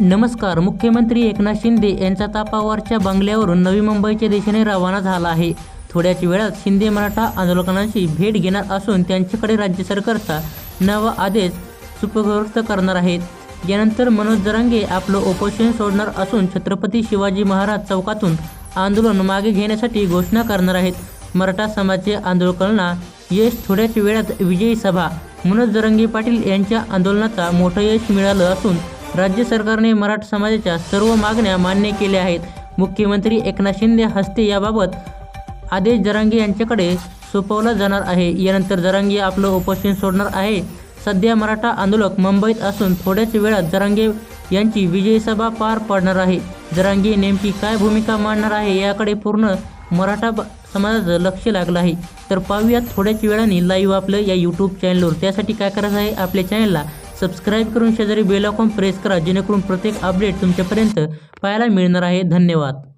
नमस्कार मुख्यमंत्री एकनाथ शिंदे यांचा तापावरच्या बंगल्यावरून नवी मुंबईच्या दिशेने रवाना झाला आहे. थोड्याच वेळात शिंदे मराठा आंदोलकांची भेट घेणार असून त्यांच्याकडे राज्य सरकारचा नवा आदेश सुपूर्द करणार आहेत. यानंतर मनोज जरांगे आपलं उपोषण सोडणार असून छत्रपती शिवाजी महाराज चौकातून आंदोलन मागे घेण्यासाठी घोषणा करणार आहेत. मराठा समाजाचे आंदोलकांना यश थोड्याच वेळात विजयी सभा. मनोज जरांगे पाटील यांच्या आंदोलनाचा मोठं यश मिळालं असून राज्य सरकारने मराठा समाजाच्या सर्व मागण्या मान्य केल्या आहेत. मुख्यमंत्री एकनाथ शिंदे हस्ते याबाबत आदेश जरांगे यांच्याकडे सोपवला जाणार आहे. यानंतर जरांगे आपलं उपोषण सोडणार आहे. सध्या मराठा आंदोलक मुंबईत असून थोड्याच वेळात जरांगे यांची विजयसभा पार पडणार आहे. जरांगे नेमकी काय भूमिका मांडणार आहे याकडे पूर्ण मराठा ब- समाजाचं लक्ष लागलं आहे. तर पाहूयात थोड्याच वेळाने लाईव्ह आपलं या यूट्यूब चॅनलवर त्यासाठी काय करायचं आहे? आपल्या चॅनलला सबस्क्राईब करून शेजारी बेल आयकॉन प्रेस करा जेणेकरून प्रत्येक अपडेट तुमच्यापर्यंत पाहायला मिळणार आहे. धन्यवाद.